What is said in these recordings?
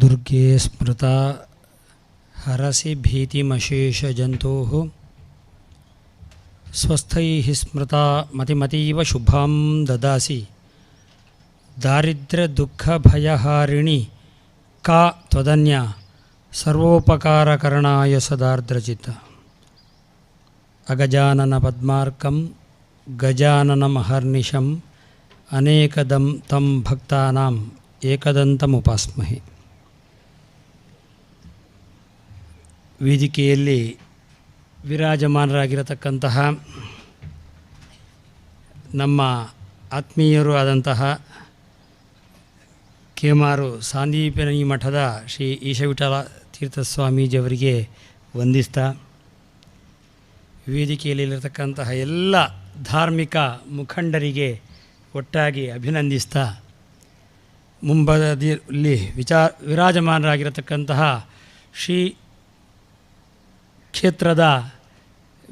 दुर्गे स्मृता हरसी भीतिमशेषजन्तोः स्वस्थ स्मृता मतिमतीव शुभा ददासी। दारिद्र्यदुःखभयहारिणि का अगजानन सर्वोपकारकरणाय सदार्द्रचिता। अगजाननपद्मार्कं गजाननमहर्निशम् अनेकदं तं भक्तानाम् एकदन्तमुपास्महे। ವೇದಿಕೆಯಲ್ಲಿ ವಿರಾಜಮಾನರಾಗಿರತಕ್ಕಂತಹ ನಮ್ಮ ಆತ್ಮೀಯರು ಆದಂತಹ ಕೇಮಾರು ಸಾಂದೀಪನಿ ಮಠದ ಶ್ರೀ ಈಶವಿಠಲ ತೀರ್ಥಸ್ವಾಮೀಜಿಯವರಿಗೆ ವಂದಿಸ್ತಾ, ವೇದಿಕೆಯಲ್ಲಿರತಕ್ಕಂತಹ ಎಲ್ಲ ಧಾರ್ಮಿಕ ಮುಖಂಡರಿಗೆ ಒಟ್ಟಾಗಿ ಅಭಿನಂದಿಸ್ತಾ, ಮುಂಬದಿಯಲ್ಲಿ ವಿಚಾರ ವಿರಾಜಮಾನರಾಗಿರತಕ್ಕಂತಹ ಶ್ರೀ ಕ್ಷೇತ್ರದ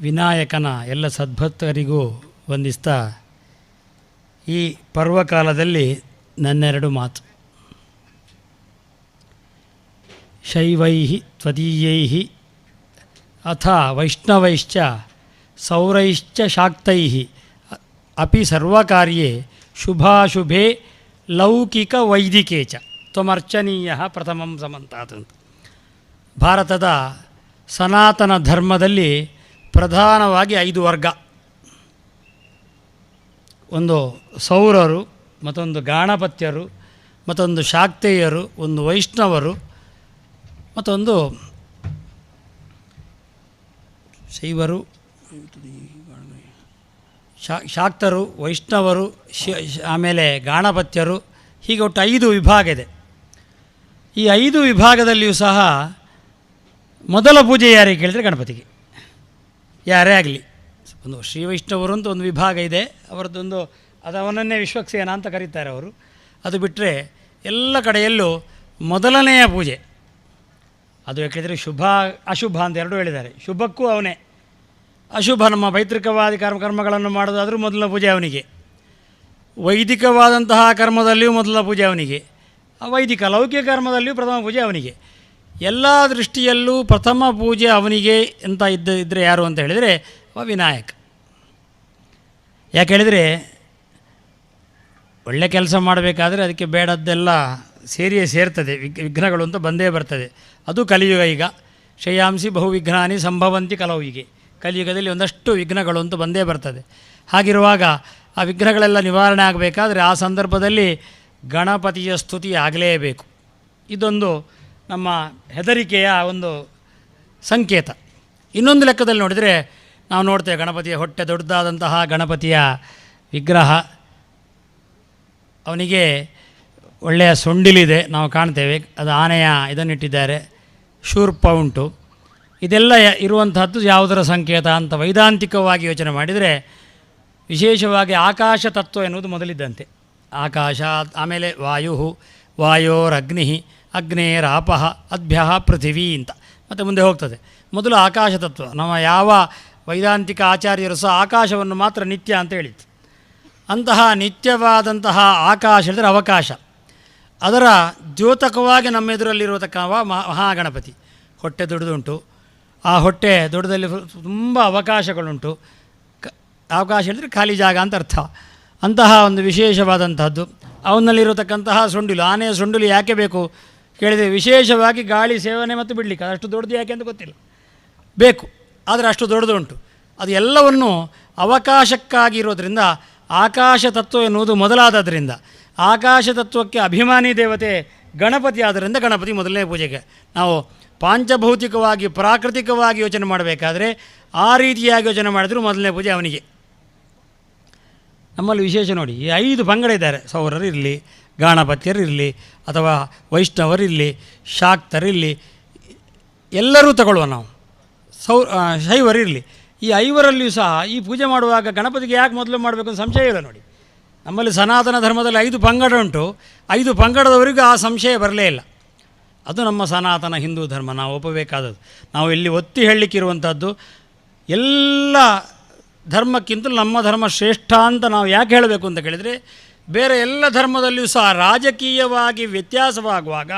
ವಿನಾಯಕನ ಎಲ್ಲ ಸದ್ಭಕ್ತರಿಗೂ ವಂದಿಸ್ತಾ ಈ ಪರ್ವಕಾಲದಲ್ಲಿ ನನ್ನೆರಡು ಮಾತು. ಶೈವೈ ತ್ವದೀಯೈ ಅಥ ವೈಷ್ಣವೈಶ್ಚ ಸೌರೈಶ್ಚ ಶಾಕ್ತೈ ಅಪಿ ಸರ್ವಕಾರ್ಯೇ ಶುಭಾಶುಭೆ ಲೌಕಿಕ ವೈದಿಕೆ ಚ ತ್ವಮರ್ಚನೀಯ ಪ್ರಥಮಂ ಸಮಂತಾತ್ ಭಾರತದ ಸನಾತನ ಧರ್ಮದಲ್ಲಿ ಪ್ರಧಾನವಾಗಿ ಐದು ವರ್ಗ. ಒಂದು ಸೌರರು, ಮತ್ತೊಂದು ಗಾಣಪತ್ಯರು, ಮತ್ತೊಂದು ಶಾಕ್ತೇಯರು, ಒಂದು ವೈಷ್ಣವರು, ಮತ್ತೊಂದು ಶೈವರು, ಶಾ, ಶಾಕ್ತರು, ವೈಷ್ಣವರು ಆಮೇಲೆ ಗಾಣಪತ್ಯರು, ಹೀಗೆ ಒಟ್ಟು ಐದು ವಿಭಾಗ ಇದೆ. ಈ ಐದು ವಿಭಾಗದಲ್ಲಿಯೂ ಸಹ ಮೊದಲ ಪೂಜೆ ಯಾರಿಗೆ ಕೇಳಿದರೆ ಗಣಪತಿಗೆ. ಯಾರೇ ಆಗಲಿ. ಒಂದು ಶ್ರೀ ವೈಷ್ಣವರು ಅಂತ ಒಂದು ವಿಭಾಗ ಇದೆ. ಅವರದ್ದೊಂದು ಅದು ಅವನನ್ನೇ ವಿಶ್ವಕ್ಸೇನ ಅಂತ ಕರೀತಾರೆ ಅವರು. ಅದು ಬಿಟ್ಟರೆ ಎಲ್ಲ ಕಡೆಯಲ್ಲೂ ಮೊದಲನೆಯ ಪೂಜೆ. ಅದು ಯಾಕೆಂದರೆ ಶುಭ, ಅಶುಭ ಅಂತ ಎರಡೂ ಹೇಳಿದ್ದಾರೆ. ಶುಭಕ್ಕೂ ಅವನೇ. ಅಶುಭ ನಮ್ಮ ಪೈತೃಕವಾದಿ ಕರ್ಮ, ಕರ್ಮಗಳನ್ನು ಮಾಡೋದಾದರೂ ಮೊದಲ ಪೂಜೆ ಅವನಿಗೆ. ವೈದಿಕವಾದಂತಹ ಕರ್ಮದಲ್ಲಿಯೂ ಮೊದಲ ಪೂಜೆ ಅವನಿಗೆ. ವೈದಿಕ ಲೌಕಿಕ ಕರ್ಮದಲ್ಲಿಯೂ ಪ್ರಥಮ ಪೂಜೆ ಅವನಿಗೆ. ಎಲ್ಲ ದೃಷ್ಟಿಯಲ್ಲೂ ಪ್ರಥಮ ಪೂಜೆ ಅವನಿಗೆ ಅಂತ ಇದ್ದ ಇದ್ದರೆ ಯಾರು ಅಂತ ಹೇಳಿದರೆ ಅವ ವಿನಾಯಕ. ಯಾಕೆ ಹೇಳಿದರೆ ಒಳ್ಳೆ ಕೆಲಸ ಮಾಡಬೇಕಾದ್ರೆ ಅದಕ್ಕೆ ಬೇಡದ್ದೆಲ್ಲ ಸೇರಿಯೇ ಸೇರ್ತದೆ ವಿಘ್ನಗಳು ಅಂತ ಬಂದೇ ಬರ್ತದೆ. ಅದು ಕಲಿಯುಗ ಈಗ. ಶ್ರೇಯಾಂಸಿ ಬಹು ವಿಘ್ನಾನಿ ಸಂಭವಂತಿ ಕಲವಿಗೆ ಕಲಿಯುಗದಲ್ಲಿ ಒಂದಷ್ಟು ವಿಘ್ನಗಳು ಅಂತ ಬಂದೇ ಬರ್ತದೆ. ಹಾಗಿರುವಾಗ ಆ ವಿಘ್ನಗಳೆಲ್ಲ ನಿವಾರಣೆ ಆಗಬೇಕಾದ್ರೆ ಆ ಸಂದರ್ಭದಲ್ಲಿ ಗಣಪತಿಯ ಸ್ತುತಿ ಆಗಲೇಬೇಕು. ಇದೊಂದು ನಮ್ಮ ಹೆದರಿಕೆಯ ಒಂದು ಸಂಕೇತ. ಇನ್ನೊಂದು ಲೆಕ್ಕದಲ್ಲಿ ನೋಡಿದರೆ ನಾವು ನೋಡ್ತೇವೆ ಗಣಪತಿಯ ಹೊಟ್ಟೆ ದೊಡ್ಡದಾದಂತಹ ಗಣಪತಿಯ ವಿಗ್ರಹ. ಅವನಿಗೆ ಒಳ್ಳೆಯ ಸೊಂಡಿಲಿದೆ ನಾವು ಕಾಣ್ತೇವೆ. ಅದು ಆನೆಯ ಇದನ್ನಿಟ್ಟಿದ್ದಾರೆ. ಶೂರ್ಪ ಉಂಟು. ಇದೆಲ್ಲ ಇರುವಂತಹದ್ದು ಯಾವುದರ ಸಂಕೇತ ಅಂತ ವೈದಾಂತಿಕವಾಗಿ ಯೋಚನೆ ಮಾಡಿದರೆ ವಿಶೇಷವಾಗಿ ಆಕಾಶ ತತ್ವ ಎನ್ನುವುದು ಮೊದಲಿದ್ದಂತೆ. ಆಕಾಶ, ಆಮೇಲೆ ವಾಯು ವಾಯೋರಗ್ನಿ ಅಗ್ನೇರಾಪಃ ಅದ್ಭ್ಯ ಪೃಥಿವೀ ಅಂತ. ಮತ್ತು ಮುಂದೆ ಹೋಗ್ತದೆ. ಮೊದಲು ಆಕಾಶ ತತ್ವ ನಮ್ಮ ಯಾವ ವೈದಾಂತಿಕ ಆಚಾರ್ಯರು ಸಹ ಆಕಾಶವನ್ನು ಮಾತ್ರ ನಿತ್ಯ ಅಂತ ಹೇಳಿತ್ತು ಅಂತಹ ನಿತ್ಯವಾದಂತಹ ಆಕಾಶ ಹೇಳಿದರೆ ಅವಕಾಶ. ಅದರ ದ್ಯೋತಕವಾಗಿ ನಮ್ಮ ಎದುರಲ್ಲಿರುವತಕ್ಕವ ಮಹಾ ಮಹಾಗಣಪತಿ. ಹೊಟ್ಟೆ ದೊಡ್ಡದುಂಟು. ಆ ಹೊಟ್ಟೆ ದೊಡ್ಡದಲ್ಲಿ ತುಂಬ ಅವಕಾಶಗಳುಂಟು. ಕ ಅವಕಾಶ ಹೇಳಿದರೆ ಖಾಲಿ ಜಾಗ ಅಂತ ಅರ್ಥ. ಅಂತಹ ಒಂದು ವಿಶೇಷವಾದಂತಹದ್ದು. ಅವನಲ್ಲಿರತಕ್ಕಂತಹ ಸೊಂಡಿಲು. ಆನೆಯ ಸೊಂಡಿಲು ಯಾಕೆ ಬೇಕು? ಕೇಳಿದರೆ ವಿಶೇಷವಾಗಿ ಗಾಳಿ ಸೇವನೆ ಮತ್ತು ಬಿಡಲಿಕ್ಕೆ ಅದಷ್ಟು ದೊಡ್ಡದು ಯಾಕೆ ಅಂತ ಗೊತ್ತಿಲ್ಲ. ಬೇಕು, ಆದರೆ ಅಷ್ಟು ದೊಡ್ಡದುಂಟು. ಅದು ಎಲ್ಲವನ್ನು ಅವಕಾಶಕ್ಕಾಗಿ ಇರೋದರಿಂದ, ಆಕಾಶ ತತ್ವ ಎನ್ನುವುದು ಮೊದಲಾದದ್ರಿಂದ, ಆಕಾಶ ತತ್ವಕ್ಕೆ ಅಭಿಮಾನಿ ದೇವತೆ ಗಣಪತಿ ಆದ್ದರಿಂದ ಗಣಪತಿ ಮೊದಲನೇ ಪೂಜೆಗೆ. ನಾವು ಪಾಂಚಭೌತಿಕವಾಗಿ, ಪ್ರಾಕೃತಿಕವಾಗಿ ಯೋಚನೆ ಮಾಡಬೇಕಾದ್ರೆ, ಆ ರೀತಿಯಾಗಿ ಯೋಚನೆ ಮಾಡಿದ್ರು ಮೊದಲನೇ ಪೂಜೆ ಅವನಿಗೆ. ನಮ್ಮಲ್ಲಿ ವಿಶೇಷ ನೋಡಿ, ಈ ಐದು ಪಂಗಡ ಇದ್ದಾರೆ ಸೌರರಿರಲಿ ಗಾಣಪತ್ಯರಿರಲಿ ಅಥವಾ ವೈಷ್ಣವರಿರಲಿ, ಶಾಕ್ತರಿರಲಿ, ಎಲ್ಲರೂ ತಗೊಳ್ಳುವ ನಾವು. ಸೌ ಶೈವರಿರಲಿ. ಈ ಐವರಲ್ಲಿಯೂ ಸಹ ಈ ಪೂಜೆ ಮಾಡುವಾಗ ಗಣಪತಿಗೆ ಯಾಕೆ ಮೊದಲು ಮಾಡಬೇಕು ಅಂತ ಸಂಶಯ ಇಲ್ಲ ನೋಡಿ. ನಮ್ಮಲ್ಲಿ ಸನಾತನ ಧರ್ಮದಲ್ಲಿ ಐದು ಪಂಗಡ ಉಂಟು. ಐದು ಪಂಗಡದವರಿಗೂ ಆ ಸಂಶಯ ಬರಲೇ ಇಲ್ಲ. ಅದು ನಮ್ಮ ಸನಾತನ ಹಿಂದೂ ಧರ್ಮ, ನಾವು ಒಪ್ಪಬೇಕಾದದ್ದು. ನಾವು ಇಲ್ಲಿ ಒತ್ತಿ ಹೇಳಲಿಕ್ಕಿರುವಂಥದ್ದು, ಎಲ್ಲ ಧರ್ಮಕ್ಕಿಂತಲೂ ನಮ್ಮ ಧರ್ಮ ಶ್ರೇಷ್ಠ ಅಂತ ನಾವು ಯಾಕೆ ಹೇಳಬೇಕು ಅಂತ ಕೇಳಿದರೆ ಬೇರೆ ಎಲ್ಲ ಧರ್ಮದಲ್ಲಿಯೂ ಸಹ ರಾಜಕೀಯವಾಗಿ ವ್ಯತ್ಯಾಸವಾಗುವಾಗ,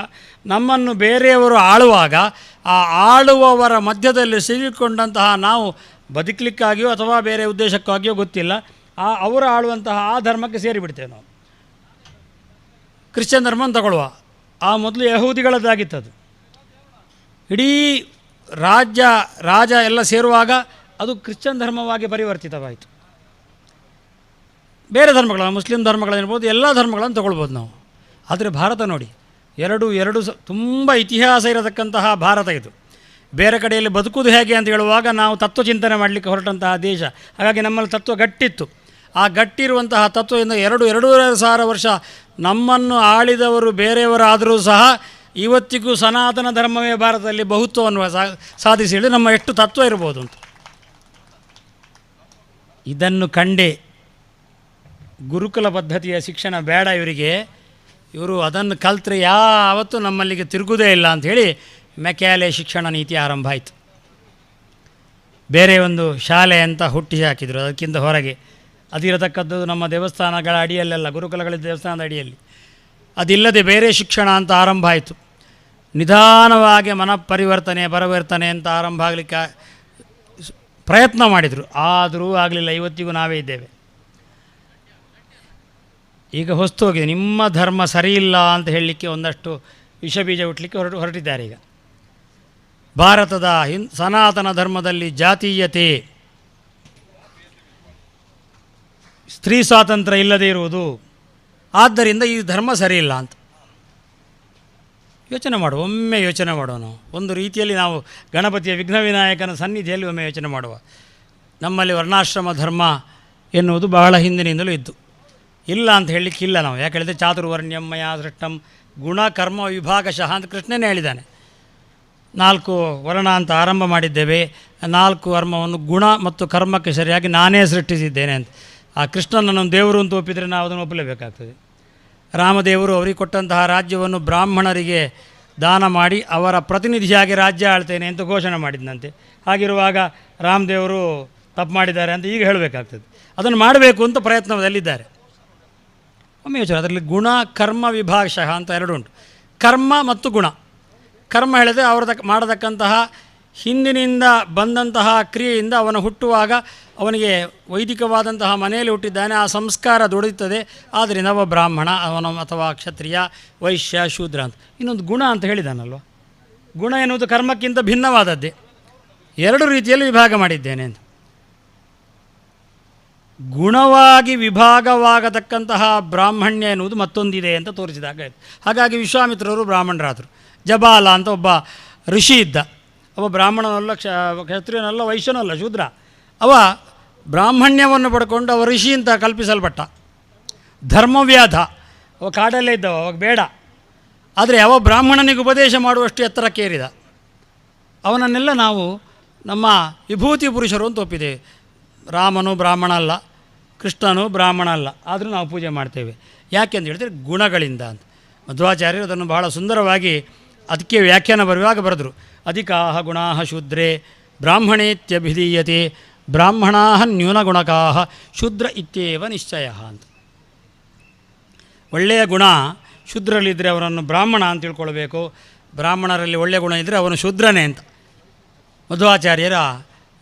ನಮ್ಮನ್ನು ಬೇರೆಯವರು ಆಳುವಾಗ, ಆ ಆಳುವವರ ಮಧ್ಯದಲ್ಲಿ ಸಿಗಿಕೊಂಡಂತಹ ನಾವು ಬದುಕಲಿಕ್ಕಾಗಿಯೋ ಅಥವಾ ಬೇರೆ ಉದ್ದೇಶಕ್ಕಾಗಿಯೋ ಗೊತ್ತಿಲ್ಲ. ಆ ಅವರು ಆಳುವಂತಹ ಆ ಧರ್ಮಕ್ಕೆ ಸೇರಿಬಿಡ್ತೇವೆ ನಾವು. ಕ್ರಿಶ್ಚಿಯನ್ ಧರ್ಮವನ್ನು ತಗೊಳ್ಳುವ ಆ ಮೊದಲು ಅದು ಇಡೀ ರಾಜ್ಯ, ರಾಜ ಎಲ್ಲ ಸೇರುವಾಗ ಅದು ಕ್ರಿಶ್ಚಿಯನ್ ಧರ್ಮವಾಗಿ ಪರಿವರ್ತಿತವಾಯಿತು. ಬೇರೆ ಧರ್ಮಗಳ, ಮುಸ್ಲಿಂ ಧರ್ಮಗಳೇನಿರ್ಬೋದು, ಎಲ್ಲ ಧರ್ಮಗಳನ್ನು ತಗೊಳ್ಬೋದು ನಾವು. ಆದರೆ ಭಾರತ ನೋಡಿ, ಎರಡು ಎರಡು ಸ, ತುಂಬ ಇತಿಹಾಸ ಇರತಕ್ಕಂತಹ ಭಾರತ ಇದು. ಬೇರೆ ಕಡೆಯಲ್ಲಿ ಬದುಕುವುದು ಹೇಗೆ ಅಂತ ಹೇಳುವಾಗ ನಾವು ತತ್ವ ಚಿಂತನೆ ಮಾಡಲಿಕ್ಕೆ ಹೊರಟಂತಹ ದೇಶ. ಹಾಗಾಗಿ ನಮ್ಮಲ್ಲಿ ತತ್ವ ಗಟ್ಟಿತ್ತು. ಆ ಗಟ್ಟಿರುವಂತಹ ತತ್ವದಿಂದ ಎರಡು, ಎರಡೂವರೆ ಸಾವಿರ ವರ್ಷ ನಮ್ಮನ್ನು ಆಳಿದವರು ಬೇರೆಯವರಾದರೂ ಸಹ ಇವತ್ತಿಗೂ ಸನಾತನ ಧರ್ಮವೇ ಭಾರತದಲ್ಲಿ ಬಹುತ್ವವನ್ನು ಸಾಧಿಸಿ ಹೇಳಿ ನಮ್ಮ ಎಷ್ಟು ತತ್ವ ಇರ್ಬೋದು ಅಂತ. ಇದನ್ನು ಕಂಡೇ ಗುರುಕುಲ ಪದ್ಧತಿಯ ಶಿಕ್ಷಣ ಬೇಡ ಇವರಿಗೆ. ಇವರು ಅದನ್ನು ಕಲ್ತ್ರೆ ಯಾವತ್ತೂ ನಮ್ಮಲ್ಲಿಗೆ ತಿರುಗುದೇ ಇಲ್ಲ ಅಂಥೇಳಿ ಮೆಕ್ಯಾಲೆ ಶಿಕ್ಷಣ ನೀತಿ ಆರಂಭ ಆಯಿತು. ಬೇರೆ ಒಂದು ಶಾಲೆ ಅಂತ ಹುಟ್ಟಿ ಹಾಕಿದರು, ಅದಕ್ಕಿಂತ ಹೊರಗೆ. ಅದಿರತಕ್ಕದ್ದು ನಮ್ಮ ದೇವಸ್ಥಾನಗಳ ಅಡಿಯಲ್ಲೆಲ್ಲ ಗುರುಕುಲಗಳ ದೇವಸ್ಥಾನದ ಅಡಿಯಲ್ಲಿ. ಅದಿಲ್ಲದೆ ಬೇರೆ ಶಿಕ್ಷಣ ಅಂತ ಆರಂಭ ಆಯಿತು. ನಿಧಾನವಾಗಿ ಮನಪರಿವರ್ತನೆ, ಪರಿವರ್ತನೆ ಅಂತ ಆರಂಭ ಆಗಲಿಕ್ಕೆ ಪ್ರಯತ್ನ ಮಾಡಿದರು. ಆದರೂ ಆಗಲಿಲ್ಲ, ಇವತ್ತಿಗೂ ನಾವೇ ಇದ್ದೇವೆ. ಈಗ ಹೊಸ್ತು ಹೋಗಿದೆ ನಿಮ್ಮ ಧರ್ಮ ಸರಿಯಿಲ್ಲ ಅಂತ ಹೇಳಲಿಕ್ಕೆ ಒಂದಷ್ಟು ವಿಷಬೀಜ ಹುಟ್ಟಲಿಕ್ಕೆ ಹೊರಟು ಹೊರಟಿದ್ದಾರೆ ಈಗ. ಭಾರತದ ಹಿನ್, ಸನಾತನ ಧರ್ಮದಲ್ಲಿ ಜಾತೀಯತೆ. ಸ್ತ್ರೀ ಸ್ವಾತಂತ್ರ್ಯ ಇಲ್ಲದೇ ಇರುವುದು. ಆದ್ದರಿಂದ ಈ ಧರ್ಮ ಸರಿಯಿಲ್ಲ ಅಂತ. ಯೋಚನೆ ಮಾಡುವ, ಒಮ್ಮೆ ಯೋಚನೆ ಮಾಡೋಣ. ಒಂದು ರೀತಿಯಲ್ಲಿ ನಾವು ಗಣಪತಿಯ ವಿಘ್ನ ವಿನಾಯಕನ ಸನ್ನಿಧಿಯಲ್ಲಿ ಒಮ್ಮೆ ಯೋಚನೆ ಮಾಡುವ. ನಮ್ಮಲ್ಲಿ ವರ್ಣಾಶ್ರಮ ಧರ್ಮ ಎನ್ನುವುದು ಬಹಳ ಹಿಂದಿನಿಂದಲೂ ಇದ್ದು. ಇಲ್ಲ ಅಂತ ಹೇಳಲಿಕ್ಕಿಲ್ಲ ನಾವು. ಯಾಕೆ ಹೇಳಿದರೆ ಚಾತುರ್ವರ್ಣ್ಯಮಯ ಸೃಷ್ಟಂ ಗುಣ ಕರ್ಮ ವಿಭಾಗಶಃ ಅಂತ ಕೃಷ್ಣನೇ ಹೇಳಿದ್ದಾನೆ. ನಾಲ್ಕು ವರ್ಣ ಅಂತ ಆರಂಭ ಮಾಡಿದ್ದೇವೆ. ನಾಲ್ಕು ವರ್ಮವನ್ನು ಗುಣ ಮತ್ತು ಕರ್ಮಕ್ಕೆ ಸರಿಯಾಗಿ ನಾನೇ ಸೃಷ್ಟಿಸಿದ್ದೇನೆ ಅಂತ. ಆ ಕೃಷ್ಣನನ್ನು ದೇವರು ಅಂತ ಒಪ್ಪಿದರೆ ನಾವು ಅದನ್ನು ಒಪ್ಪಲೇಬೇಕಾಗ್ತದೆ. ರಾಮದೇವರು ಅವರಿಗೆ ಕೊಟ್ಟಂತಹ ರಾಜ್ಯವನ್ನು ಬ್ರಾಹ್ಮಣರಿಗೆ ದಾನ ಮಾಡಿ ಅವರ ಪ್ರತಿನಿಧಿಯಾಗಿ ರಾಜ್ಯ ಆಳ್ತೇನೆ ಅಂತ ಘೋಷಣೆ ಮಾಡಿದ್ದಂತೆ ಹಾಗಿರುವಾಗ ರಾಮದೇವರು ತಪ್ಪು ಮಾಡಿದ್ದಾರೆ ಅಂತ ಈಗ ಹೇಳಬೇಕಾಗ್ತದೆ. ಅದನ್ನು ಮಾಡಬೇಕು ಅಂತ ಪ್ರಯತ್ನದಲ್ಲಿದ್ದಾರೆ. ಒಮ್ಮೆ ಯೋಚನೆ ಅದರಲ್ಲಿ ಗುಣ, ಕರ್ಮ, ವಿಭಾಗಶಃ ಅಂತ ಎರಡು ಉಂಟು. ಕರ್ಮ ಮತ್ತು ಗುಣ. ಕರ್ಮ ಹೇಳಿದರೆ ಅವರ ತಕ್ಕ ಮಾಡತಕ್ಕಂತಹ ಹಿಂದಿನಿಂದ ಬಂದಂತಹ ಕ್ರಿಯೆಯಿಂದ ಅವನು ಹುಟ್ಟುವಾಗ ಅವನಿಗೆ ವೈದಿಕವಾದಂತಹ ಮನೆಯಲ್ಲಿ ಹುಟ್ಟಿದ್ದಾನೆ, ಆ ಸಂಸ್ಕಾರ ದುಡಿಯುತ್ತದೆ. ಆದ್ದರಿಂದ ಅವ ಬ್ರಾಹ್ಮಣ, ಅವನ ಅಥವಾ ಕ್ಷತ್ರಿಯ, ವೈಶ್ಯ, ಶೂದ್ರ ಅಂತ. ಇನ್ನೊಂದು ಗುಣ ಅಂತ ಹೇಳಿದಾನಲ್ವ? ಗುಣ ಎನ್ನುವುದು ಕರ್ಮಕ್ಕಿಂತ ಭಿನ್ನವಾದದ್ದೇ. ಎರಡು ರೀತಿಯಲ್ಲಿ ವಿಭಾಗ ಮಾಡಿದ್ದೇನೆ ಅಂತ. ಗುಣವಾಗಿ ವಿಭಾಗವಾಗತಕ್ಕಂತಹ ಬ್ರಾಹ್ಮಣ್ಯ ಎನ್ನುವುದು ಮತ್ತೊಂದಿದೆ ಅಂತ ತೋರಿಸಿದಾಗ ಹಾಗಾಗಿ ವಿಶ್ವಾಮಿತ್ರರು ಬ್ರಾಹ್ಮಣರಾದರು. ಜಬಾಲ ಅಂತ ಒಬ್ಬ ಋಷಿ ಇದ್ದ. ಅವ ಬ್ರಾಹ್ಮಣನಲ್ಲ, ಕ್ಷ, ಕ್ಷತ್ರಿಯನಲ್ಲ, ವೈಶ್ಯನಲ್ಲ, ಶೂದ್ರ. ಅವ ಬ್ರಾಹ್ಮಣ್ಯವನ್ನು ಪಡ್ಕೊಂಡು ಅವ ಋಷಿ ಅಂತ ಕಲ್ಪಿಸಲ್ಪಟ್ಟ. ಧರ್ಮವ್ಯಾಧ. ಅವ ಕಾಡಲ್ಲೇ ಇದ್ದವ, ಅವಾಗ ಬೇಡ. ಆದರೆ ಯಾವ ಬ್ರಾಹ್ಮಣನಿಗೆ ಉಪದೇಶ ಮಾಡುವಷ್ಟು ಎತ್ತರಕ್ಕೇರಿದ ಅವನನ್ನೆಲ್ಲ ನಾವು ನಮ್ಮ ವಿಭೂತಿ ಪುರುಷರು ಅಂತ ಒಪ್ಪಿದ್ದೇವೆ. ರಾಮನು ಬ್ರಾಹ್ಮಣ ಅಲ್ಲ. ಕೃಷ್ಣನು ಬ್ರಾಹ್ಮಣ ಅಲ್ಲ. ಆದರೂ ನಾವು ಪೂಜೆ ಮಾಡ್ತೇವೆ. ಯಾಕೆ ಅಂತ ಹೇಳಿದ್ರೆ ಗುಣಗಳಿಂದ ಅಂತ. ಮಧ್ವಾಚಾರ್ಯರು ಅದನ್ನು ಬಹಳ ಸುಂದರವಾಗಿ ಅದಕ್ಕೆ ವ್ಯಾಖ್ಯಾನ ಬರುವಾಗ ಬರೆದರು. ಅಧಿಕಾಹ ಗುಣಾಹ ಶೂದ್ರೇ ಬ್ರಾಹ್ಮಣೇತ್ಯಭಿಧೀಯತೆ ಬ್ರಾಹ್ಮಣಾ ನ್ಯೂನಗುಣಕಾ ಶೂದ್ರ ಇತ್ಯೇವ ನಿಶ್ಚಯ ಅಂತ. ಒಳ್ಳೆಯ ಗುಣ ಶೂದ್ರಲ್ಲಿದ್ದರೆ ಅವರನ್ನು ಬ್ರಾಹ್ಮಣ ಅಂತ ತಿಳ್ಕೊಳ್ಬೇಕು. ಬ್ರಾಹ್ಮಣರಲ್ಲಿ ಒಳ್ಳೆಯ ಗುಣ ಇದ್ದರೆ ಅವನು ಶೂದ್ರನೇ ಅಂತ. ಮಧ್ವಾಚಾರ್ಯರ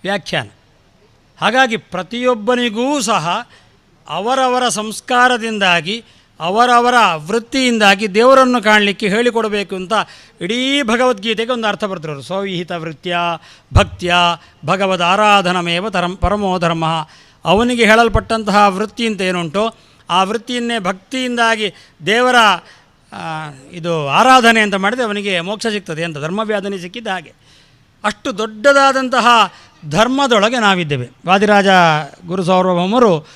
ವ್ಯಾಖ್ಯಾನ. ಹಾಗಾಗಿ ಪ್ರತಿಯೊಬ್ಬನಿಗೂ ಸಹ ಅವರವರ ಸಂಸ್ಕಾರದಿಂದಾಗಿ, ಅವರವರ ವೃತ್ತಿಯಿಂದಾಗಿ ದೇವರನ್ನು ಕಾಣಲಿಕ್ಕೆ ಹೇಳಿಕೊಡಬೇಕು ಅಂತ ಇಡೀ ಭಗವದ್ಗೀತೆಗೆ ಒಂದು ಅರ್ಥ ಬರ್ತಿರೋರು ಸ್ವವಿಹಿತ ವೃತ್ತಿಯ ಭಕ್ತಿಯ, ಭಗವದ್ ಆರಾಧನಮೇವ ತರಂ, ಪರಮೋ ಧರ್ಮ. ಅವನಿಗೆ ಹೇಳಲ್ಪಟ್ಟಂತಹ ವೃತ್ತಿ ಅಂತ ಏನುಂಟು, ಆ ವೃತ್ತಿಯನ್ನೇ ಭಕ್ತಿಯಿಂದಾಗಿ ದೇವರ ಇದು ಆರಾಧನೆ ಅಂತ ಮಾಡಿದರೆ ಅವನಿಗೆ ಮೋಕ್ಷ ಸಿಗ್ತದೆ ಅಂತ ಧರ್ಮವ್ಯಾಧನೆ ಸಿಕ್ಕಿದ್ದ ಹಾಗೆ. ಅಷ್ಟು ದೊಡ್ಡದಾದಂತಹ ಧರ್ಮದೊಳಗೆ ನಾವಿದ್ದೇವೆ. ವಾದಿರಾಜ ಗುರು ಸಾರ್ವಭೌಮರು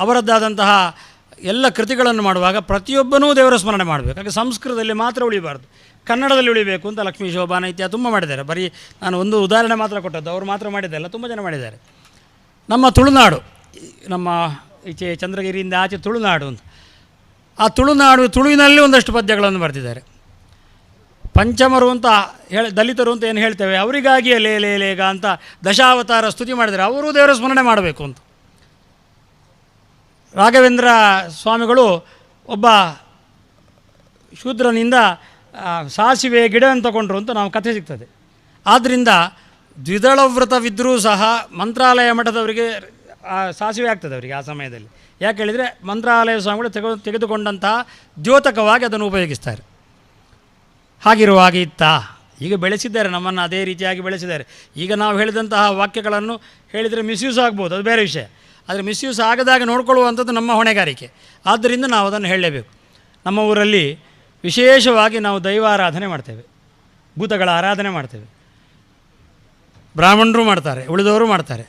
ಅವರದ್ದಾದಂತಹ ಎಲ್ಲ ಕೃತಿಗಳನ್ನು ಮಾಡುವಾಗ ಪ್ರತಿಯೊಬ್ಬನೂ ದೇವರ ಸ್ಮರಣೆ ಮಾಡಬೇಕು. ಹಾಗೆ ಸಂಸ್ಕೃತದಲ್ಲಿ ಮಾತ್ರ ಉಳಿಬಾರ್ದು. ಕನ್ನಡದಲ್ಲಿ ಉಳಿಬೇಕು ಅಂತ ಲಕ್ಷ್ಮೀ ಶೋಭಾನ ಇತ್ಯಾದಿ ತುಂಬ ಮಾಡಿದ್ದಾರೆ. ಬರೀ ನಾನು ಒಂದು ಉದಾಹರಣೆ ಮಾತ್ರ ಕೊಟ್ಟದ್ದು, ಅವರು ಮಾತ್ರ ಮಾಡಿದ್ದಲ್ಲ ತುಂಬ ಜನ ಮಾಡಿದ್ದಾರೆ. ನಮ್ಮ ತುಳುನಾಡು, ನಮ್ಮ ಈಚೆ ಚಂದ್ರಗಿರಿಯಿಂದ ಆಚೆ ತುಳುನಾಡು ಅಂತ. ಆ ತುಳುನಾಡು ತುಳುವಿನಲ್ಲಿ ಒಂದಷ್ಟು ಪದ್ಯಗಳನ್ನು ಬರೆದಿದ್ದಾರೆ. ಪಂಚಮರು ಅಂತ ಹೇಳಿ, ದಲಿತರು ಅಂತ ಏನು ಹೇಳ್ತೇವೆ? ಅವರಿಗಾಗಿಯೇ ಲೇ ಲೇ ಲೇಗ ಅಂತ ದಶಾವತಾರ ಸ್ತುತಿ ಮಾಡಿದರೆ ಅವರು ದೇವರ ಸ್ಮರಣೆ ಮಾಡಬೇಕು ಅಂತ. ರಾಘವೇಂದ್ರ ಸ್ವಾಮಿಗಳು ಒಬ್ಬ ಶೂದ್ರನಿಂದ ಸಾಸಿವೆ ಗಿಡವನ್ನು ತಗೊಂಡ್ರು ಅಂತ ನಾವು ಕಥೆ ಸಿಗ್ತದೆ. ಆದ್ದರಿಂದ ದ್ವಿದಳ ವ್ರತವಿದ್ದರೂ ಸಹ ಮಂತ್ರಾಲಯ ಮಠದವರಿಗೆ ಸಾಸಿವೆ ಆಗ್ತದೆ ಅವರಿಗೆ ಆ ಸಮಯದಲ್ಲಿ. ಯಾಕೆ ಹೇಳಿದರೆ ಮಂತ್ರಾಲಯ ಸ್ವಾಮಿಗಳು ತೆಗೆದು, ತೆಗೆದುಕೊಂಡಂತಹ ದ್ಯೋತಕವಾಗಿ ಅದನ್ನು ಉಪಯೋಗಿಸ್ತಾರೆ. ಹಾಗಿರುವಾಗ ಇತ್ತ? ಈಗ ಬೆಳೆಸಿದ್ದಾರೆ, ನಮ್ಮನ್ನು ಅದೇ ರೀತಿಯಾಗಿ ಬೆಳೆಸಿದ್ದಾರೆ. ಈಗ ನಾವು ಹೇಳಿದಂತಹ ವಾಕ್ಯಗಳನ್ನು ಹೇಳಿದರೆ ಮಿಸ್ಯೂಸ್ ಆಗ್ಬೋದು, ಅದು ಬೇರೆ ವಿಷಯ. ಆದರೆ ಮಿಸ್ಯೂಸ್ ಆಗದಾಗ ನೋಡ್ಕೊಳ್ಳುವಂಥದ್ದು ನಮ್ಮ ಹೊಣೆಗಾರಿಕೆ. ಆದ್ದರಿಂದ ನಾವು ಅದನ್ನು ಹೇಳಲೇಬೇಕು. ನಮ್ಮ ಊರಲ್ಲಿ ವಿಶೇಷವಾಗಿ ನಾವು ದೈವ ಆರಾಧನೆ ಮಾಡ್ತೇವೆ. ಭೂತಗಳ ಆರಾಧನೆ ಮಾಡ್ತೇವೆ. ಬ್ರಾಹ್ಮಣರು ಮಾಡ್ತಾರೆ, ಉಳಿದವರು ಮಾಡ್ತಾರೆ.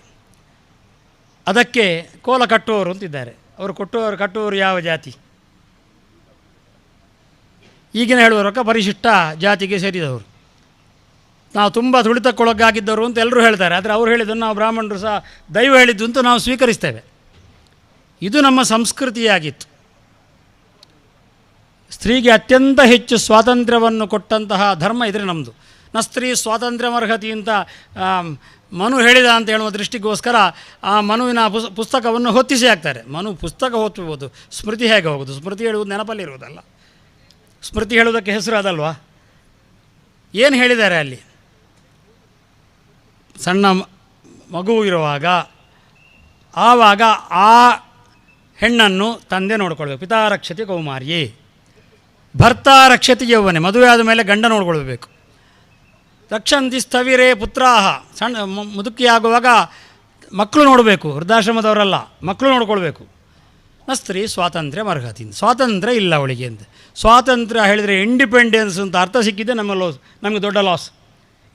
ಅದಕ್ಕೆ ಕೋಲ ಕಟ್ಟುವವರು ಅಂತಿದ್ದಾರೆ. ಅವರು ಕೊಟ್ಟುವವರು ಕಟ್ಟುವವರು ಯಾವ ಜಾತಿ? ಈಗಿನ ಹೇಳುವರಕ್ಕ ಪರಿಶಿಷ್ಟ ಜಾತಿಗೆ ಸೇರಿದವರು. ನಾವು ತುಂಬ ತುಳಿತಕ್ಕೊಳಗಾಗಿದ್ದವರು ಅಂತ ಎಲ್ಲರೂ ಹೇಳ್ತಾರೆ. ಆದರೆ ಅವರು ಹೇಳಿದ್ದನ್ನು ನಾವು ಬ್ರಾಹ್ಮಣರು ಸಹ ದೈವ ಹೇಳಿದ್ದು ಅಂತ ನಾವು ಸ್ವೀಕರಿಸ್ತೇವೆ. ಇದು ನಮ್ಮ ಸಂಸ್ಕೃತಿಯಾಗಿತ್ತು. ಸ್ತ್ರೀಗೆ ಅತ್ಯಂತ ಹೆಚ್ಚು ಸ್ವಾತಂತ್ರ್ಯವನ್ನು ಕೊಟ್ಟಂತಹ ಧರ್ಮ ಇದ್ರೆ ನಮ್ಮದು ನ ಸ್ತ್ರೀ ಸ್ವಾತಂತ್ರ್ಯಮರ್ಹತಿ ಅಂತ ಆಮ್, ಮನು ಹೇಳಿದ ಅಂತ ಹೇಳುವ ದೃಷ್ಟಿಗೋಸ್ಕರ ಆ ಮನುವಿನ ಪುಸ್ ಪುಸ್ತಕವನ್ನು ಹೊತ್ತಿಸಿ ಹಾಕ್ತಾರೆ. ಮನು ಪುಸ್ತಕ ಹೊತ್ತಬಹುದು ಸ್ಮೃತಿ ಹೇಗೆ ಹೋಗೋದು? ಸ್ಮೃತಿ ಹೇಳುವುದು ನೆನಪಲ್ಲಿರುವುದಲ್ಲ. ಸ್ಮೃತಿ ಹೇಳುವುದಕ್ಕೆ ಹೆಸರು ಅದಲ್ವಾ ಏನು ಹೇಳಿದ್ದಾರೆ ಅಲ್ಲಿ? ಸಣ್ಣ ಮಗು ಇರುವಾಗ, ಆವಾಗ ಆ ಹೆಣ್ಣನ್ನು ತಂದೆ ನೋಡ್ಕೊಳ್ಬೇಕು. ಪಿತಾ ರಕ್ಷತೆ ಕೌಮಾರಿಯೇ ಭರ್ತ ರಕ್ಷತೆ ಯೌವನೆ, ಮದುವೆ ಆದ ಮೇಲೆ ಗಂಡ ನೋಡ್ಕೊಳ್ಬೇಕು. ರಕ್ಷಂತಿ ಸ್ಥವಿರೇ ಪುತ್ರಾಹ. ಸಣ್ಣ ಮುದುಕಿಯಾಗುವಾಗ ಮಕ್ಕಳು ನೋಡಬೇಕು, ವೃದ್ಧಾಶ್ರಮದವರಲ್ಲ ಮಕ್ಕಳು ನೋಡ್ಕೊಳ್ಬೇಕು. ನ ಸ್ತ್ರೀ ಸ್ವಾತಂತ್ರ್ಯ ಅರ್ಹತಿ ಸ್ವಾತಂತ್ರ್ಯ ಇಲ್ಲ ಅವಳಿಗೆ ಅಂತ ಸ್ವಾತಂತ್ರ್ಯ ಹೇಳಿದರೆ ಇಂಡಿಪೆಂಡೆನ್ಸ್ ಅಂತ ಅರ್ಥ ಸಿಕ್ಕಿದ್ದೆ ನಮ್ಮ ಲೋಸ್ ನಮಗೆ ದೊಡ್ಡ ಲಾಸ್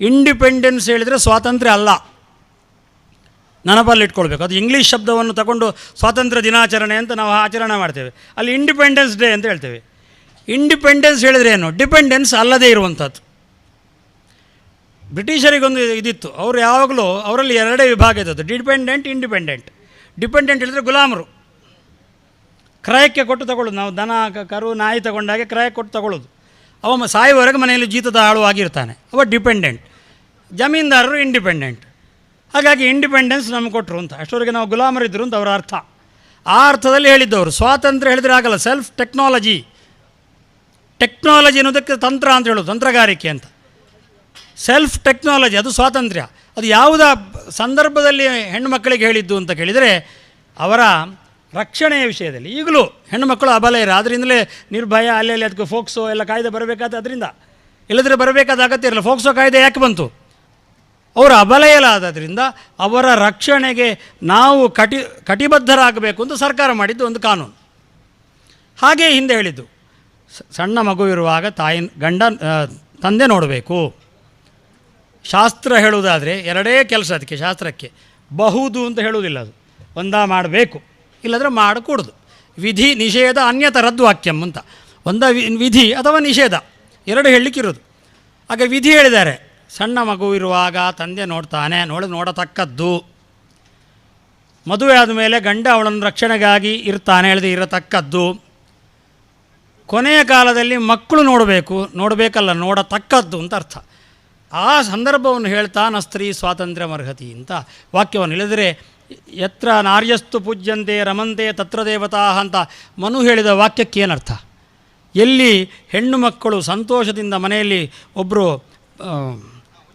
ಇಂಡಿಪೆಂಡೆನ್ಸ್ ಹೇಳಿದರೆ ಸ್ವಾತಂತ್ರ್ಯ ಅಲ್ಲ. ನೆನಪಲ್ಲಿಟ್ಕೊಳ್ಬೇಕು ಅದು ಇಂಗ್ಲೀಷ್ ಶಬ್ದವನ್ನು ತಗೊಂಡು ಸ್ವಾತಂತ್ರ್ಯ ದಿನಾಚರಣೆ ಅಂತ ನಾವು ಆಚರಣೆ ಮಾಡ್ತೇವೆ. ಅಲ್ಲಿ ಇಂಡಿಪೆಂಡೆನ್ಸ್ ಡೇ ಅಂತ ಹೇಳ್ತೇವೆ. ಇಂಡಿಪೆಂಡೆನ್ಸ್ ಹೇಳಿದ್ರೆ ಏನು? ಡಿಪೆಂಡೆನ್ಸ್ ಅಲ್ಲದೇ ಇರುವಂಥದ್ದು. ಬ್ರಿಟಿಷರಿಗೊಂದು ಇದಿತ್ತು. ಅವರು ಯಾವಾಗಲೂ ಅವರಲ್ಲಿ ಎರಡೇ ವಿಭಾಗ ಇದ್ದದ್ದು. ಡಿಪೆಂಡೆಂಟ್ ಇಂಡಿಪೆಂಡೆಂಟ್ ಡಿಪೆಂಡೆಂಟ್ ಹೇಳಿದರೆ ಗುಲಾಮರು. ಕ್ರಯಕ್ಕೆ ಕೊಟ್ಟು ತಗೊಳ್ಳೋದು. ನಾವು ದನ ಕರು, ನಾಯಿ ತಗೊಂಡಾಗೆ ಕ್ರಯಕ್ಕೆ ಕೊಟ್ಟು ತಗೊಳ್ಳೋದು. ಅವ ಸಾಯುವವರೆಗೆ ಮನೆಯಲ್ಲಿ ಜೀತದ ಆಳು ಆಗಿರ್ತಾನೆ. ಅವ ಡಿಪೆಂಡೆಂಟ್ ಜಮೀನ್ದಾರರು ಇಂಡಿಪೆಂಡೆಂಟ್ ಹಾಗಾಗಿ ಇಂಡಿಪೆಂಡೆನ್ಸ್ ನಮ್ಗೆ ಕೊಟ್ಟರು ಅಂತ. ಅಷ್ಟವರೆಗೆ ನಾವು ಗುಲಾಮರಿದ್ದರು ಅಂತ ಅವರ ಅರ್ಥ. ಆ ಅರ್ಥದಲ್ಲಿ ಹೇಳಿದ್ದವರು. ಸ್ವಾತಂತ್ರ್ಯ ಹೇಳಿದರೆ ಆಗಲ್ಲ. ಸೆಲ್ಫ್ ಟೆಕ್ನಾಲಜಿ ಟೆಕ್ನಾಲಜಿ ಅನ್ನೋದಕ್ಕೆ ತಂತ್ರ ಅಂತ ಹೇಳೋದು. ತಂತ್ರಗಾರಿಕೆ ಅಂತ. ಸೆಲ್ಫ್ ಟೆಕ್ನಾಲಜಿ ಅದು ಸ್ವಾತಂತ್ರ್ಯ. ಅದು ಯಾವುದ ಸಂದರ್ಭದಲ್ಲಿ ಹೆಣ್ಣು ಮಕ್ಕಳಿಗೆ ಹೇಳಿದ್ದು ಅಂತ ಕೇಳಿದರೆ ಅವರ ರಕ್ಷಣೆಯ ವಿಷಯದಲ್ಲಿ ಈಗಲೂ ಹೆಣ್ಣು ಮಕ್ಕಳು ಅಬಲ ಇರ. ಆದ್ದರಿಂದಲೇ ನಿರ್ಭಯ, ಅಲ್ಲೆಲ್ಲಿ ಅದಕ್ಕೆ ಫೋಕ್ಸೋ ಎಲ್ಲ ಕಾಯ್ದೆ ಬರಬೇಕಾದ ಅದರಿಂದ ಇಲ್ಲದ್ರೆ ಬರಬೇಕಾದ ಅಗತ್ಯ ಇರಲ್ಲ. ಫೋಕ್ಸೋ ಕಾಯ್ದೆ ಯಾಕೆ ಬಂತು? ಅವರು ಅಬಲೆಯಲಾದ್ದರಿಂದ ಅವರ ರಕ್ಷಣೆಗೆ ನಾವು ಕಟಿ, ಕಟಿಬದ್ಧರಾಗಬೇಕು ಅಂತ ಸರ್ಕಾರ ಮಾಡಿದ್ದು ಒಂದು ಕಾನೂನು. ಹಾಗೇ ಹಿಂದೆ ಹೇಳಿದ್ದು ಸಣ್ಣ ಮಗು ಇರುವಾಗ ತಾಯಿ, ಗಂಡ ತಂದೆ ನೋಡಬೇಕು. ಶಾಸ್ತ್ರ ಹೇಳುವುದಾದರೆ ಎರಡೇ ಕೆಲಸ ಅದಕ್ಕೆ ಶಾಸ್ತ್ರಕ್ಕೆ. ಬಹುದು ಅಂತ ಹೇಳುವುದಿಲ್ಲ ಅದು. ಒಂದ ಮಾಡಬೇಕು. ಇಲ್ಲದ್ರೆ ಮಾಡಕೂಡ್ದು. ವಿಧಿ ನಿಷೇಧ ಅನ್ಯತರದ್ದು ವಾಕ್ಯಂ ಅಂತ. ಒಂದ ವಿಧಿ ಅಥವಾ ನಿಷೇಧ, ಎರಡು ಹೇಳಲಿಕ್ಕಿರೋದು ಆಗ ವಿಧಿ ಹೇಳಿದ್ದಾರೆ, ಸಣ್ಣ ಮಗು ಇರುವಾಗ ತಂದೆ ನೋಡ್ತಾನೆ, ನೋಡಿ, ನೋಡತಕ್ಕದ್ದು. ಮದುವೆ ಆದಮೇಲೆ ಗಂಡ ಅವಳನ್ನು ರಕ್ಷಣೆಗಾಗಿ ಇರ್ತಾನೆ, ಹೇಳದೆ ಇರತಕ್ಕದ್ದು. ಕೊನೆಯ ಕಾಲದಲ್ಲಿ ಮಕ್ಕಳು ನೋಡಬೇಕು, ನೋಡಬೇಕಲ್ಲ, ನೋಡತಕ್ಕದ್ದು ಅಂತ ಅರ್ಥ. ಆ ಸಂದರ್ಭವನ್ನು ಹೇಳ್ತಾ ನ ಸ್ತ್ರೀ ಸ್ವಾತಂತ್ರ್ಯ ಅರ್ಹತಿ ಅಂತ ವಾಕ್ಯವನ್ನು ಇಲ್ಲದ್ರೆ ಯತ್ರ ನಾರ್ಯಸ್ತು ಪೂಜ್ಯಂತೆ ರಮಂತೆ ತತ್ರ ದೇವತಾ ಅಂತ ಮನು ಹೇಳಿದ ವಾಕ್ಯಕ್ಕೆ ಏನರ್ಥ? ಎಲ್ಲಿ ಹೆಣ್ಣು ಮಕ್ಕಳು ಸಂತೋಷದಿಂದ ಮನೆಯಲ್ಲಿ ಒಬ್ಬರು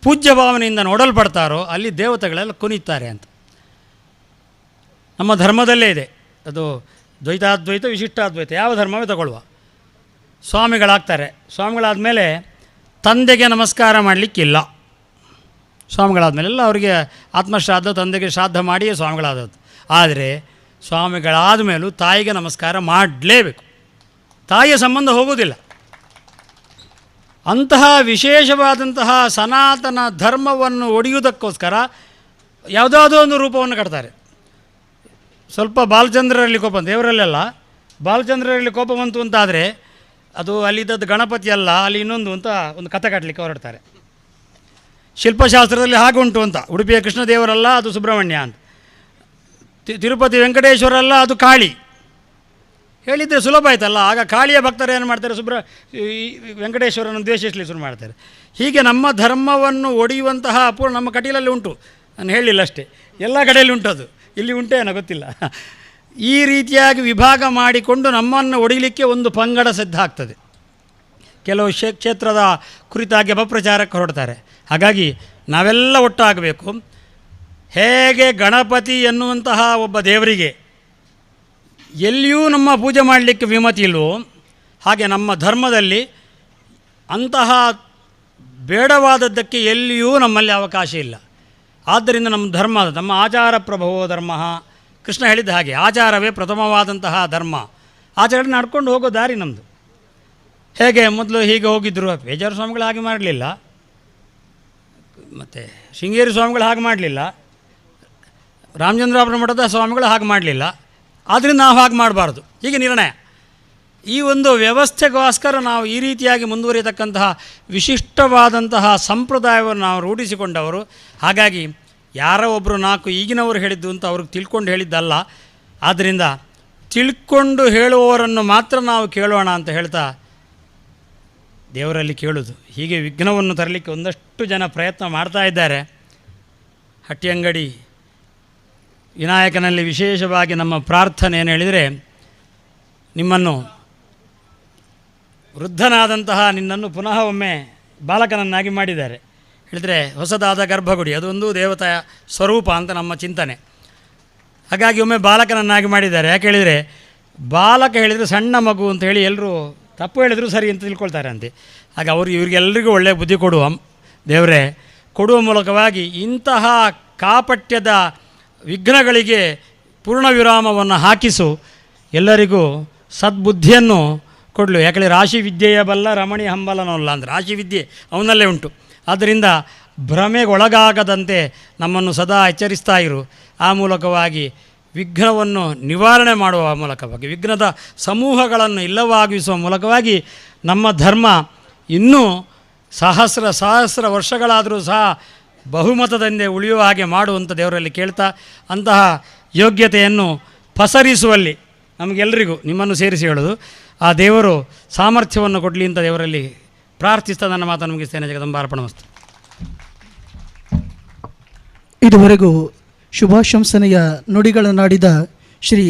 ಪೂಜ್ಯ ಭಾವನೆಯಿಂದ ನೋಡಲ್ಪಡ್ತಾರೋ ಅಲ್ಲಿ ದೇವತೆಗಳೆಲ್ಲ ಕುನಿತಾರೆ ಅಂತ. ನಮ್ಮ ಧರ್ಮದಲ್ಲೇ ಇದೆ. ಅದು ದ್ವೈತಾದ್ವೈತ, ವಿಶಿಷ್ಟಾದ್ವೈತ, ಯಾವ ಧರ್ಮವೇ ತಗೊಳ್ಳುವ. ಸ್ವಾಮಿಗಳಾಗ್ತಾರೆ. ಸ್ವಾಮಿಗಳಾದ ಮೇಲೆ ತಂದೆಗೆ ನಮಸ್ಕಾರ ಮಾಡಲಿಕ್ಕಿಲ್ಲ. ಸ್ವಾಮಿಗಳಾದಮೇಲೆಲ್ಲ ಅವರಿಗೆ ಆತ್ಮಶ್ರಾದ್ದ, ತಂದೆಗೆ ಶ್ರಾದ್ದ ಮಾಡಿಯೇ ಸ್ವಾಮಿಗಳಾದದ್ದು. ಆದರೆ ಸ್ವಾಮಿಗಳಾದ ಮೇಲೂ ತಾಯಿಗೆ ನಮಸ್ಕಾರ ಮಾಡಲೇಬೇಕು. ತಾಯಿಯ ಸಂಬಂಧ ಹೋಗೋದಿಲ್ಲ ಅಂತಹ ವಿಶೇಷವಾದಂತಹ ಸನಾತನ ಧರ್ಮವನ್ನು ಒಡೆಯುವುದಕ್ಕೋಸ್ಕರ ಯಾವುದಾದೋ ಒಂದು ರೂಪವನ್ನು ಕಟ್ತಾರೆ. ಸ್ವಲ್ಪ ಬಾಲಚಂದ್ರರಲ್ಲಿ ಕೋಪ ದೇವರಲ್ಲೆಲ್ಲ ಬಾಲಚಂದ್ರರಲ್ಲಿ ಕೋಪ ಬಂತು ಅಂತಾದರೆ ಅದು ಅಲ್ಲಿದ್ದದ್ದು ಗಣಪತಿ ಅಲ್ಲ, ಅಲ್ಲಿ ಇನ್ನೊಂದು ಅಂತ ಒಂದು ಕಥೆ ಕಟ್ಟಲಿಕ್ಕೆ ಹೊರಡ್ತಾರೆ. ಶಿಲ್ಪಶಾಸ್ತ್ರದಲ್ಲಿ ಹಾಗುಂಟು ಅಂತ. ಉಡುಪಿಯ ಕೃಷ್ಣದೇವರಲ್ಲ, ಅದು ಸುಬ್ರಹ್ಮಣ್ಯ ಅಂತ. ತಿರುಪತಿ ವೆಂಕಟೇಶ್ವರಲ್ಲ ಅದು ಕಾಳಿ. ಹೇಳಿದರೆ ಸುಲಭ ಆಯ್ತಲ್ಲ, ಆಗ ಕಾಳಿಯ ಭಕ್ತರು ಏನು ಮಾಡ್ತಾರೆ, ಸುಬ್ರ, ಈ ವೆಂಕಟೇಶ್ವರನ ದ್ವೇಷಿಸಲಿ ಶುರು ಮಾಡ್ತಾರೆ. ಹೀಗೆ ನಮ್ಮ ಧರ್ಮವನ್ನು ಒಡೆಯುವಂತಹ ಅಪೂರ್ಣ, ನಮ್ಮ ಕಟೀಲಲ್ಲಿ ಉಂಟು. ನಾನು ಹೇಳಿಲ್ಲ ಅಷ್ಟೇ. ಎಲ್ಲ ಕಡೆಯಲ್ಲಿ ಉಂಟು ಅದು. ಇಲ್ಲಿ ಉಂಟೇನೋ ಗೊತ್ತಿಲ್ಲ. ಈ ರೀತಿಯಾಗಿ ವಿಭಾಗ ಮಾಡಿಕೊಂಡು ನಮ್ಮನ್ನು ಒಡಿಲಿಕ್ಕೆ ಒಂದು ಪಂಗಡ ಸಿದ್ಧ ಆಗ್ತದೆ. ಕೆಲವು ಶೇ, ಕ್ಷೇತ್ರದ ಕುರಿತಾಗಿ ಅಪಪ್ರಚಾರಕ್ಕೆ ಹೊರಡ್ತಾರೆ. ಹಾಗಾಗಿ ನಾವೆಲ್ಲ ಒಟ್ಟಾಗಬೇಕು ಹೇಗೆ ಗಣಪತಿ ಎನ್ನುವಂತಹ ಒಬ್ಬ ದೇವರಿಗೆ ಎಲ್ಲಿಯೂ ನಮ್ಮ ಪೂಜೆ ಮಾಡಲಿಕ್ಕೆ ವಿಮತಿ ಇಲ್ಲವೋ ಹಾಗೆ ನಮ್ಮ ಧರ್ಮದಲ್ಲಿ ಅಂತಹ ಬೇಡವಾದದ್ದಕ್ಕೆ ಎಲ್ಲಿಯೂ ನಮ್ಮಲ್ಲಿ ಅವಕಾಶ ಇಲ್ಲ. ಆದ್ದರಿಂದ ನಮ್ಮ ಧರ್ಮ, ನಮ್ಮ ಆಚಾರ ಪ್ರಭವೋ ಧರ್ಮ. ಕೃಷ್ಣ ಹೇಳಿದ ಹಾಗೆ, ಆಚಾರವೇ ಪ್ರಥಮವಾದಂತಹ ಧರ್ಮ. ಆಚರಣೆ ನಡ್ಕೊಂಡು ಹೋಗೋ ದಾರಿ ನಮ್ಮದು ಹೇಗೆ ಮೊದಲು ಹೀಗೆ ಹೋಗಿದ್ದರು ಬೇಜಾರು ಸ್ವಾಮಿಗಳು ಹಾಗೆ ಮಾಡಲಿಲ್ಲ. ಮತ್ತು ಶೃಂಗೇರಿ ಸ್ವಾಮಿಗಳು ಹಾಗೆ ಮಾಡಲಿಲ್ಲ. ರಾಮಚಂದ್ರಾಪುರ ಮಠದ ಸ್ವಾಮಿಗಳು ಹಾಗೆ ಮಾಡಲಿಲ್ಲ. ಆದ್ದರಿಂದ ನಾವು ಹಾಗೆ ಮಾಡಬಾರ್ದು. ಹೀಗೆ ನಿರ್ಣಯ. ಈ ಒಂದು ವ್ಯವಸ್ಥೆಗೋಸ್ಕರ ನಾವು ಈ ರೀತಿಯಾಗಿ ಮುಂದುವರಿಯತಕ್ಕಂತಹ ವಿಶಿಷ್ಟವಾದಂತಹ ಸಂಪ್ರದಾಯವನ್ನು ನಾವು ರೂಢಿಸಿಕೊಂಡವರು. ಹಾಗಾಗಿ ಯಾರೋ ಒಬ್ಬರು ನಾಲ್ಕು ಈಗಿನವರು ಹೇಳಿದ್ದು ಅಂತ ಅವ್ರಿಗೆ ತಿಳ್ಕೊಂಡು ಹೇಳಿದ್ದಲ್ಲ. ಆದ್ದರಿಂದ ತಿಳ್ಕೊಂಡು ಹೇಳುವವರನ್ನು ಮಾತ್ರ ನಾವು ಕೇಳೋಣ ಅಂತ ಹೇಳ್ತಾ ದೇವರಲ್ಲಿ ಕೇಳೋದು. ಹೀಗೆ ವಿಘ್ನವನ್ನು ತರಲಿಕ್ಕೆ ಒಂದಷ್ಟು ಜನ ಪ್ರಯತ್ನ ಮಾಡ್ತಾ ಇದ್ದಾರೆ. ಹಟ್ಟಿಯಂಗಡಿ ವಿನಾಯಕನಲ್ಲಿ ವಿಶೇಷವಾಗಿ ನಮ್ಮ ಪ್ರಾರ್ಥನೆ ಏನು ಹೇಳಿದರೆ, ನಿಮ್ಮನ್ನು ವೃದ್ಧನಾದಂತಹ ನಿನ್ನನ್ನು ಪುನಃ ಒಮ್ಮೆ ಬಾಲಕನನ್ನಾಗಿ ಮಾಡಿದ್ದಾರೆ. ಹೇಳಿದರೆ ಹೊಸದಾದ ಗರ್ಭಗುಡಿ ಅದೊಂದು ದೇವತೆಯ ಸ್ವರೂಪ ಅಂತ ನಮ್ಮ ಚಿಂತನೆ. ಹಾಗಾಗಿ ಒಮ್ಮೆ ಬಾಲಕನನ್ನಾಗಿ ಮಾಡಿದ್ದಾರೆ. ಯಾಕೆ ಹೇಳಿದರೆ, ಬಾಲಕ ಹೇಳಿದರೆ ಸಣ್ಣ ಮಗು ಅಂತ ಹೇಳಿ ಎಲ್ಲರೂ ತಪ್ಪು ಹೇಳಿದ್ರು ಸರಿ ಅಂತ ತಿಳ್ಕೊಳ್ತಾರೆ ಅಂತೆ. ಹಾಗೆ ಅವರು ಇವರಿಗೆಲ್ಲರಿಗೂ ಒಳ್ಳೆಯ ಬುದ್ಧಿ ಕೊಡುವ ದೇವರೇ, ಕೊಡುವ ಮೂಲಕವಾಗಿ ಇಂತಹ ಕಾಪಟ್ಯದ ವಿಘ್ನಗಳಿಗೆ ಪೂರ್ಣ ವಿರಾಮವನ್ನು ಹಾಕಿಸು. ಎಲ್ಲರಿಗೂ ಸದ್ಬುದ್ಧಿಯನ್ನು ಕೊಡಲು. ಯಾಕಂದರೆ ರಾಶಿ ವಿದ್ಯೆಯ ಬಲ್ಲ ರಮಣಿ ಹಂಬಲನಲ್ಲ ಅಂದರೆ ರಾಶಿ ವಿದ್ಯೆ ಅವನಲ್ಲೇ ಉಂಟು. ಆದ್ದರಿಂದ ಭ್ರಮೆಗೊಳಗಾಗದಂತೆ ನಮ್ಮನ್ನು ಸದಾ ಎಚ್ಚರಿಸ್ತಾ ಇರು. ಆ ಮೂಲಕವಾಗಿ ವಿಘ್ನವನ್ನು ನಿವಾರಣೆ ಮಾಡುವ ಮೂಲಕವಾಗಿ, ವಿಘ್ನದ ಸಮೂಹಗಳನ್ನು ಇಲ್ಲವಾಗಿಸುವ ಮೂಲಕವಾಗಿ ನಮ್ಮ ಧರ್ಮ ಇನ್ನೂ ಸಹಸ್ರ ಸಹಸ್ರ ವರ್ಷಗಳಾದರೂ ಸಹ ಬಹುಮತದಿಂದ ಉಳಿಯುವ ಹಾಗೆ ಮಾಡುವಂಥ ದೇವರಲ್ಲಿ ಕೇಳ್ತಾ, ಅಂತಹ ಯೋಗ್ಯತೆಯನ್ನು ಪಸರಿಸುವಲ್ಲಿ ನಮಗೆಲ್ಲರಿಗೂ ನಿಮ್ಮನ್ನು ಸೇರಿಸಿ ಹೇಳೋದು, ಆ ದೇವರು ಸಾಮರ್ಥ್ಯವನ್ನು ಕೊಡಲಿ ಅಂತ ದೇವರಲ್ಲಿ ಪ್ರಾರ್ಥಿಸ್ತಾ ನನ್ನ ಮಾತನ್ನು ಮುಗಿಸ್ತೇನೆ. ಜಗದಂಬಾರ್ಪಣಮಸ್ತು ಇದುವರೆಗೂ ಶುಭಾಶಂಸನೆಯ ನುಡಿಗಳನ್ನಾಡಿದ ಶ್ರೀ